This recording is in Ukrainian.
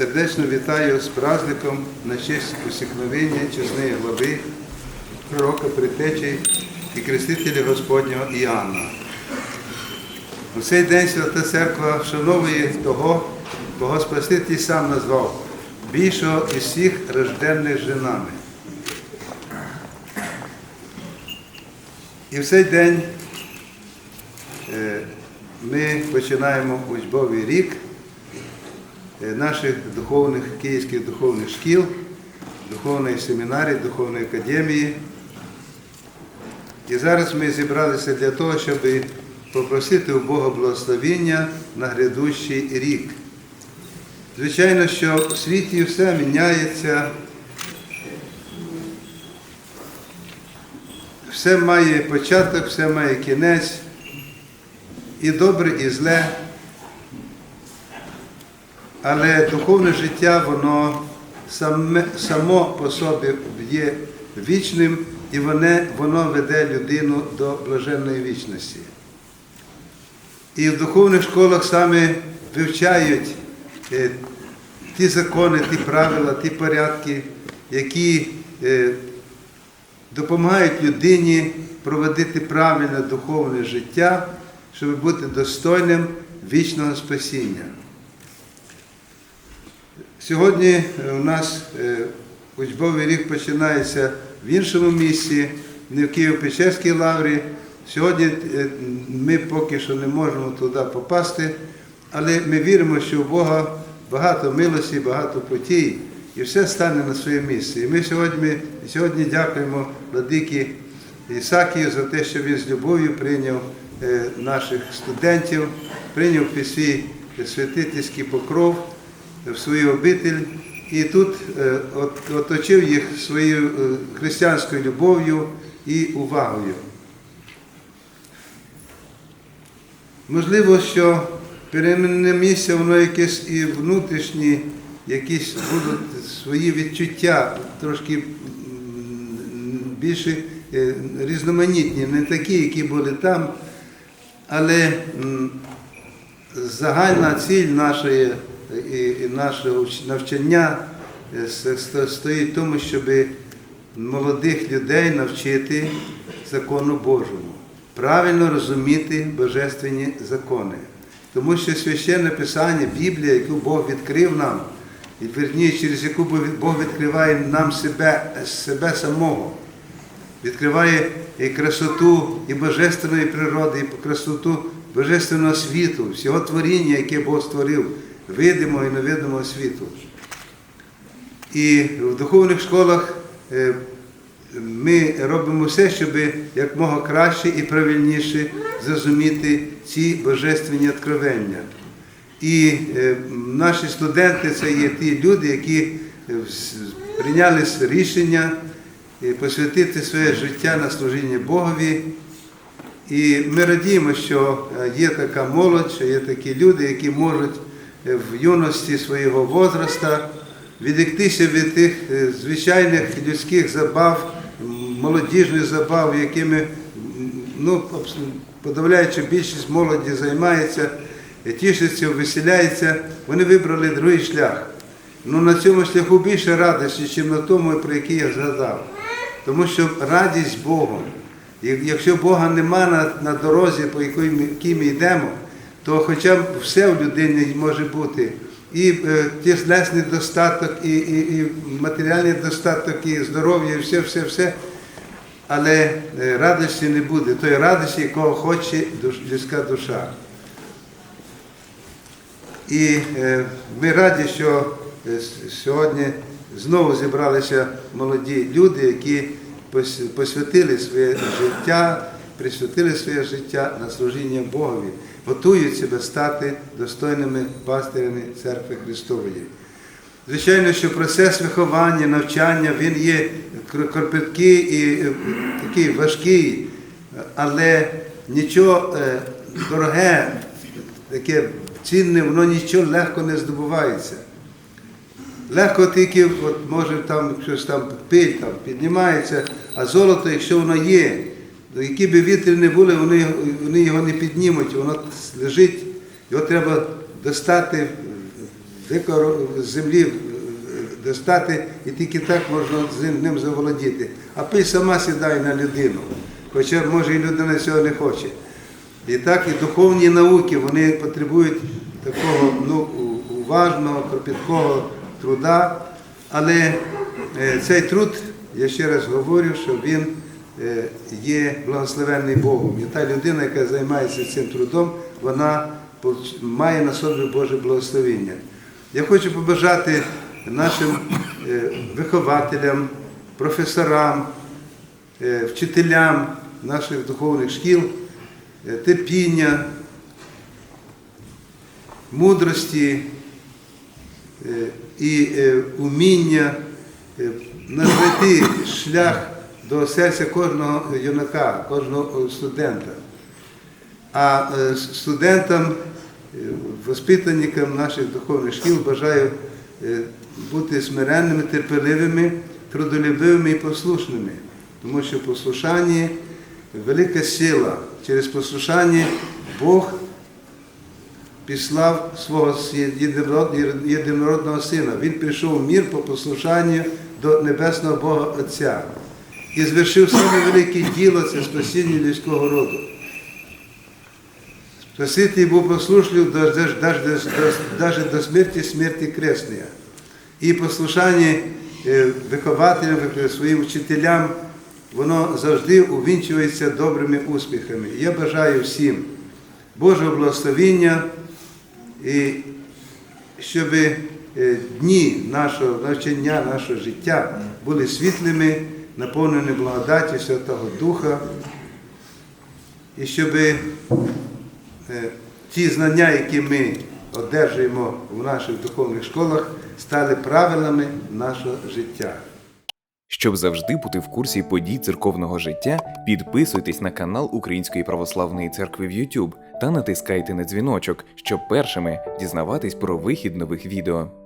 сердечно вітаю з праздником на честь усікновення чесної глави, пророка Притечі і крестителя Господнього Іоанна. У цей день Свята Церква вшановує того, кого Спаситель сам назвав, більшого із всіх рожденних женами. І в цей день е, ми починаємо учбовий рік наших духовних київських духовних шкіл, духовної семінарії, духовної академії. І зараз ми зібралися для того, щоб попросити у Бога благословення на грядущий рік. Звичайно, що в світі все міняється, все має початок, все має кінець, і добре, і зле. Але духовне життя, воно саме, само по собі є вічним і воно, воно веде людину до блаженної вічності. І в духовних школах саме вивчають е, ті закони, ті правила, ті порядки, які е, допомагають людині проводити правильне духовне життя, щоб бути достойним вічного спасіння. Сьогодні е, у нас е, учбовий рік починається в іншому місці, не в Києво-Печерській лаврі. Сьогодні е, ми поки що не можемо туди попасти, але ми віримо, що у Бога багато милості, багато потій, і все стане на своє місце. І ми сьогодні, сьогодні дякуємо владикі Ісакію за те, що він з любов'ю прийняв наших студентів, прийняв під свій святительський покров в свою обитель і тут е, оточив їх своєю е, християнською любов'ю і увагою. Можливо, що перемінне місце, воно якесь і внутрішні, якісь будуть свої відчуття, трошки більше е, різноманітні, не такі, які були там, але загальна ціль нашої і, нашого навчання е, стоїть в тому, щоб молодих людей навчити закону Божому, правильно розуміти божественні закони. Тому що священне Писання, Біблія, яку Бог відкрив нам, і верніше, через яку Бог відкриває нам себе, себе самого відкриває і красоту і божественної природи, і красоту божественного світу, всього творіння, яке Бог створив, видимого і невидимого світу. І в духовних школах е, ми робимо все, щоб якмога краще і правильніше зрозуміти ці божественні откровення. І е, наші студенти це є ті люди, які е, прийняли рішення посвятити своє життя на служіння Богові. І ми радіємо, що є така молодь, що є такі люди, які можуть в юності свого возраста відектися від тих е, звичайних людських забав, молодіжних забав, якими ну, подавляюча більшість молоді займається, тішиться, веселяється. Вони вибрали другий шлях. Ну, на цьому шляху більше радості, ніж на тому, про який я згадав. Тому що радість Богом. Якщо Бога нема на, на дорозі, по якій ми, якій ми йдемо, то хоча б все в людині може бути. І е, тілесний достаток, і, і, і матеріальний достаток, і здоров'я, і все, все, все. Але е, радості не буде. Тої радості, якого хоче людська душа. І е, ми раді, що сьогодні знову зібралися молоді люди, які посвятили своє життя, присвятили своє життя на служіння Богові, готують себе стати достойними пастирями церкви Христової. Звичайно, що процес виховання, навчання, він є кр- кропіткий і е, такий важкий, але нічого е, дороге, таке цінне, воно нічого легко не здобувається. Легко тільки, от, може там щось там пиль там, піднімається, а золото, якщо воно є, які б вітри не були, вони, вони його не піднімуть, воно лежить, його треба достати з землі достати, і тільки так можна з ним заволодіти. А пий сама сідає на людину, хоча може і людина цього не хоче. І так і духовні науки вони потребують такого ну, уважного, кропіткого труда. Але е, цей труд, я ще раз говорю, що він є благословенний Богом. І та людина, яка займається цим трудом, вона має на собі Боже благословення. Я хочу побажати нашим е, вихователям, професорам, е, вчителям наших духовних шкіл е, терпіння, мудрості е, і е, уміння е, знайти шлях до серця кожного юнака, кожного студента. А е, студентам, е, воспитанникам наших духовних шкіл бажаю е, бути смиренними, терпеливими, трудолюбивими і послушними, тому що послушання велика сила. Через послушання Бог післав свого єдинородного сина. Він прийшов в мір по послушанню до небесного Бога Отця і звершив саме велике діло це спасіння людського роду. Спаситель був послушлив даже до смерті смерті кресної. І послушання е, вихователям, своїм вчителям, воно завжди увінчується добрими успіхами. Я бажаю всім Божого благословіння, і щоб е, дні нашого навчання, нашого життя були світлими, наповнені благодаттю Святого Духа, і щоб е, ті знання, які ми одержуємо в наших духовних школах, стали правилами нашого життя. Щоб завжди бути в курсі подій церковного життя, підписуйтесь на канал Української православної церкви в YouTube та натискайте на дзвіночок, щоб першими дізнаватись про вихід нових відео.